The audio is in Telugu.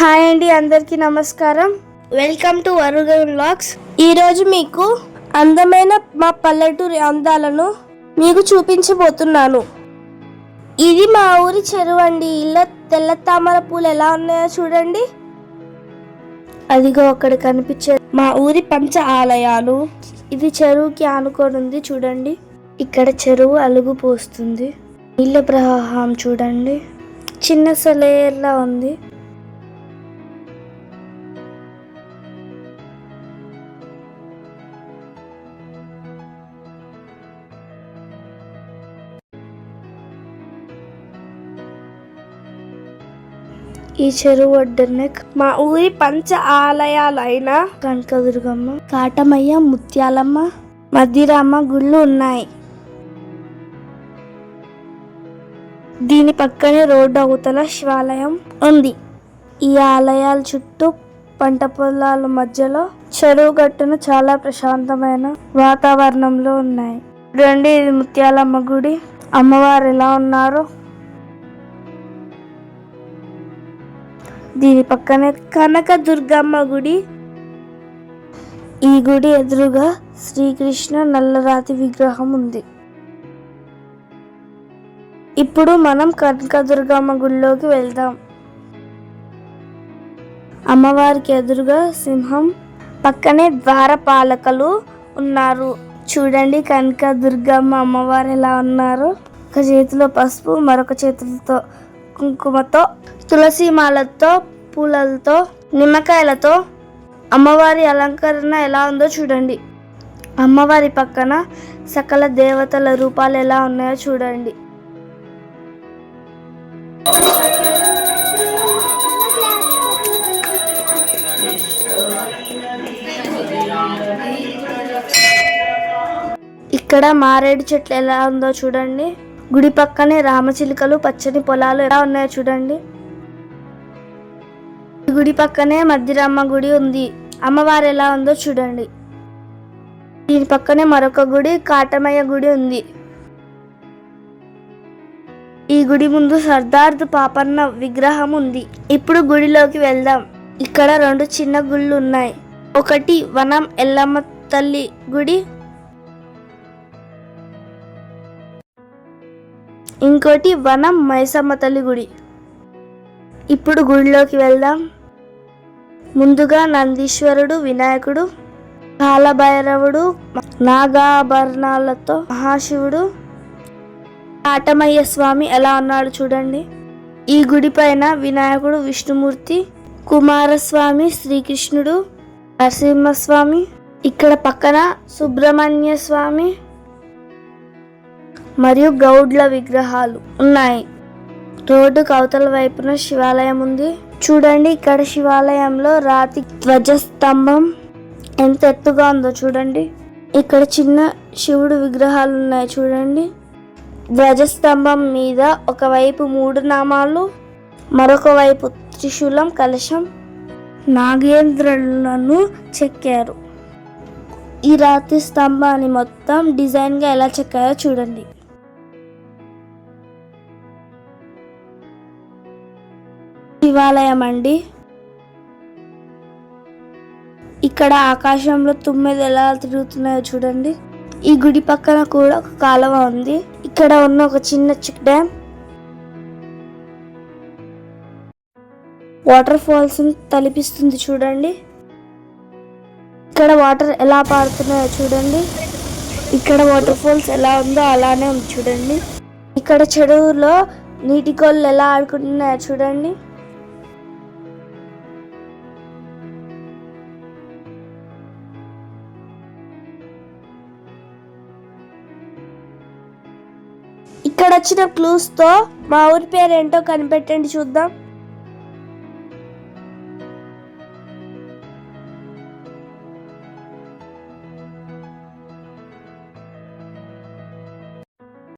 హాయ్ అండి అందరికీ నమస్కారం. వెల్కమ్ టు వరుగన్ వ్లాగ్స్ ఈరోజు మీకు అందమైన మా పల్లెటూరి అందాలను మీకు చూపించబోతున్నాను. ఇది మా ఊరి చెరువు అండి. ఇలా తెల్ల తామర పూలు ఎలా ఉన్నాయో చూడండి. అదిగో అక్కడ కనిపించే మా ఊరి పంచ ఆలయాలు. ఇది చెరువుకి ఆనుకొని ఉంది చూడండి. ఇక్కడ చెరువు అలుగు పోస్తుంది. నీళ్ళ ప్రవాహం చూడండి. చిన్న సెలయేర్లా ఉంది. ఈ చెరువు ఒడ్డునే మా ఊరి పంచ ఆలయాలైన కనకదుర్గమ్మ కాటమయ్య ముత్యాలమ్మ మధ్యరామ గుళ్ళు ఉన్నాయి. దీని పక్కనే రోడ్డు అవతల శివాలయం ఉంది. ఈ ఆలయాల చుట్టూ పంట పొలాల మధ్యలో చెరువు గట్టున చాలా ప్రశాంతమైన వాతావరణంలో ఉన్నాయి. రెండు ఇది ముత్యాలమ్మ గుడి. అమ్మవారు ఎలా ఉన్నారో దీని పక్కనే కనక దుర్గమ్మ గుడి ఈ గుడి ఎదురుగా శ్రీకృష్ణ నల్లరాతి విగ్రహం ఉంది. ఇప్పుడు మనం కనకదుర్గమ్మ గుడిలోకి వెళ్దాం. అమ్మవారికి ఎదురుగా సింహం పక్కనే ద్వారపాలకలు ఉన్నారు. చూడండి కనక దుర్గమ్మ అమ్మవారు ఎలా ఉన్నారు. ఒక చేతిలో పసుపు మరొక చేతులతో కుంకుమతో తులసి మాలతో పూలతో నిమ్మకాయలతో అమ్మవారి అలంకరణ ఎలా ఉందో చూడండి. అమ్మవారి పక్కన సకల దేవతల రూపాలు ఎలా ఉన్నాయో చూడండి. ఇక్కడ మారేడు చెట్లు ఎలా ఉందో చూడండి. గుడి పక్కనే రామచిలుకలు పచ్చని పొలాలు ఎలా ఉన్నాయో చూడండి. గుడి పక్కనే మధ్యరమ్మ గుడి ఉంది. అమ్మవారు ఎలా ఉందో చూడండి. దీని పక్కనే మరొక గుడి కాటమయ్య గుడి ఉంది. ఈ గుడి ముందు సర్దార్ పాపన్న విగ్రహం ఉంది. ఇప్పుడు గుడిలోకి వెళ్దాం. ఇక్కడ రెండు చిన్న గుళ్ళు ఉన్నాయి. ఒకటి వనం ఎల్లమ్మ తల్లి గుడి. ఇంకోటి వనం మైసమ్మ తల్లి గుడి. ఇప్పుడు గుడిలోకి వెళ్దాం. ముందుగా నందీశ్వరుడు వినాయకుడు కాలభైరవుడు నాగాభరణాలతో మహాశివుడు ఆటమయ్య స్వామి ఎలా ఉన్నాడు చూడండి. ఈ గుడి పైన వినాయకుడు విష్ణుమూర్తి కుమారస్వామి శ్రీకృష్ణుడు నరసింహస్వామి ఇక్కడ పక్కన సుబ్రహ్మణ్య స్వామి మరియు గౌడ్ల విగ్రహాలు ఉన్నాయి. రోడ్డు కవతల వైపున శివాలయం ఉంది. చూడండి ఇక్కడ శివాలయంలో రాతి ధ్వజస్తంభం ఎంత ఎత్తుగా ఉందో చూడండి. ఇక్కడ చిన్న శివుడు విగ్రహాలు ఉన్నాయి చూడండి. ధ్వజస్తంభం మీద ఒకవైపు మూడు నామాలు మరొక వైపు త్రిశూలం కలశం. నాగేంద్రులను చెక్కారు. ఈ రాతి స్తంభాన్ని మొత్తం డిజైన్గా ఎలా చెక్కారో చూడండి. శివాలయం అండి. ఇక్కడ ఆకాశంలో తుమ్మిది ఎలా తిరుగుతున్నాయో చూడండి. ఈ గుడి పక్కన కూడా ఒక కాలువ ఉంది. ఇక్కడ ఉన్న ఒక చిన్న చిక్ డ్యామ్ వాటర్ ఫాల్స్ తలిపిస్తుంది చూడండి. ఇక్కడ వాటర్ ఎలా పారుతున్నాయో చూడండి. ఇక్కడ వాటర్ ఫాల్స్ ఎలా ఉందో అలానే ఉంది చూడండి. ఇక్కడ చెరువులో నీటి కోళ్ళు ఎలా ఆడుకుంటున్నాయో చూడండి. ఇక్కడ వచ్చిన క్లూస్తో మా ఊరి పేరు ఏంటో కనిపెట్టండి చూద్దాం.